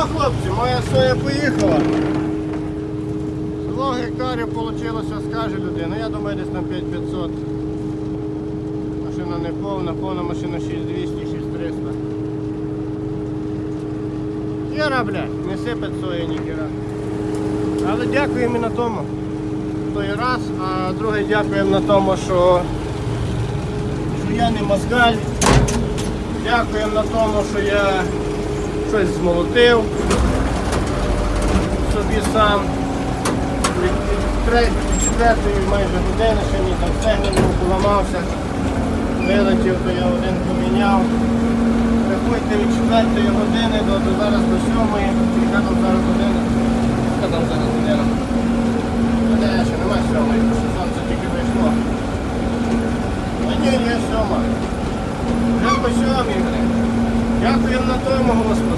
хлопці, моя соя поїхала. Село гектарів вийшло, скаже людина. Я думаю, десь на 5500. Машина не повна, повна машина 6200, 6300. Кіра, блядь, не сипать соя, ні кіра. Але дякуємо на тому. Той раз, а другий дякуємо на тому, що, що я не мозгаль. Дякуємо на тому, що я щось змолотив собі сам. Четвертої майже години, ще мені там стегнем поламався. Вилетів, то я один поміняв. Приходьте від четвертої години до, до зараз до сьомої. Яка там зараз година? Яка там зараз година? Година ще немає сьомої, тому що сонце тільки вийшло. Ну ні, є сьома. Вже по сьомій. Дякуємо на тому, Господи.